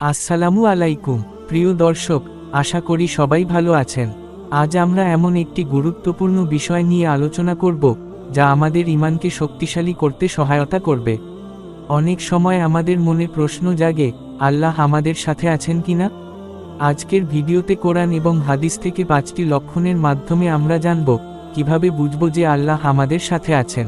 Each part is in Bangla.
আসসালামু আলাইকুম, প্রিয় দর্শক, আশা করি সবাই ভালো আছেন। আজ আমরা এমন একটি গুরুত্বপূর্ণ বিষয় নিয়ে আলোচনা করব, যা আমাদের ইমানকে শক্তিশালী করতে সহায়তা করবে। অনেক সময় আমাদের মনে প্রশ্ন জাগে, আল্লাহ আমাদের সাথে আছেন কিনা? আজকের ভিডিওতে কোরআন এবং হাদিস থেকে পাঁচটি লক্ষণের মাধ্যমে আমরা জানব, কীভাবে বুঝব যে আল্লাহ আমাদের সাথে আছেন।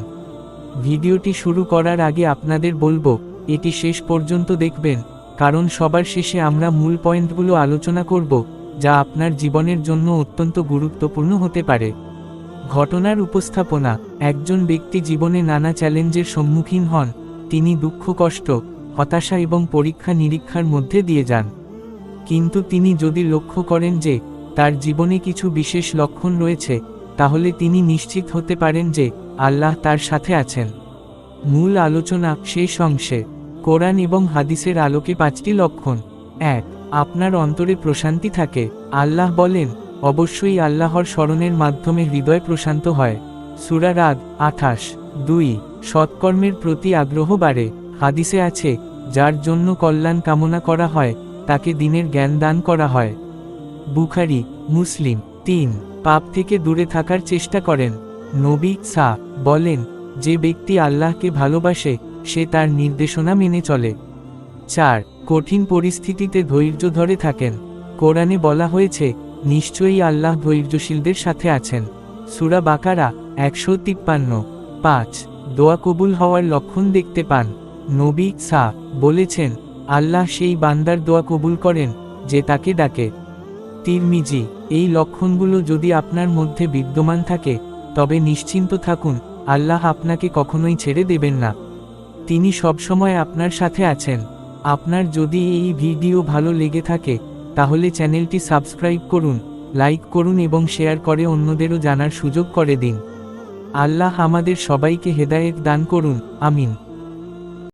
ভিডিওটি শুরু করার আগে আপনাদের বলব, এটি শেষ পর্যন্ত দেখবেন। কারণ সবার শেষে আমরা মূল পয়েন্টগুলো আলোচনা করব, যা আপনার জীবনের জন্য অত্যন্ত গুরুত্বপূর্ণ হতে পারে। ঘটনার উপস্থাপনা, একজন ব্যক্তি জীবনে নানা চ্যালেঞ্জের সম্মুখীন হন, তিনি দুঃখ, কষ্ট, হতাশা এবং পরীক্ষা নিরীক্ষার মধ্যে দিয়ে যান। কিন্তু তিনি যদি লক্ষ্য করেন যে, তার জীবনে কিছু বিশেষ লক্ষণ রয়েছে, তাহলে তিনি নিশ্চিত হতে পারেন যে, আল্লাহ তার সাথে আছেন। মূল আলোচনা, শেষ অংশে। কোরআন এবং হাদিসের আলোকে পাঁচটি লক্ষণ। এক, আপনার অন্তরে প্রশান্তি থাকে। আল্লাহ বলেন, অবশ্যই আল্লাহর স্মরণের মাধ্যমে হৃদয় প্রশান্ত হয়। সুরা রাগ আঠাশ। দুই, সৎকর্মের প্রতি আগ্রহ বাড়ে। হাদিসে আছে, যার জন্য কল্যাণ কামনা করা হয়, তাকে দিনের জ্ঞান দান করা হয়। বুখারি, মুসলিম। তিন, পাপ থেকে দূরে থাকার চেষ্টা করেন। নবী সা, বলেন, যে ব্যক্তি আল্লাহকে ভালোবাসে সে তার নির্দেশনা মেনে চলে। চার, কঠিন পরিস্থিতিতে ধৈর্য ধরে থাকেন। কোরআনে বলা হয়েছে, নিশ্চয়ই আল্লাহ ধৈর্যশীলদের সাথে আছেন। সুরা বাকারা, একশো তিপ্পান্ন। পাঁচ, দোয়া কবুল হওয়ার লক্ষণ দেখতে পান। নবী সা, বলেছেন, আল্লাহ সেই বান্দার দোয়া কবুল করেন, যে তাকে ডাকে। তিরমিজি, এই লক্ষণগুলো যদি আপনার মধ্যে বিদ্যমান থাকে, তবে নিশ্চিন্ত থাকুন, আল্লাহ আপনাকে কখনোই ছেড়ে দেবেন না। তিনি সবসময় আপনার সাথে আছেন। আপনার যদি এই ভিডিও ভালো লেগে থাকে, তাহলে চ্যানেলটি সাবস্ক্রাইব করুন, লাইক করুন এবং শেয়ার করে অন্যদেরও জানার সুযোগ করে দিন। আল্লাহ আমাদের সবাইকে হেদায়েত দান করুন, আমিন।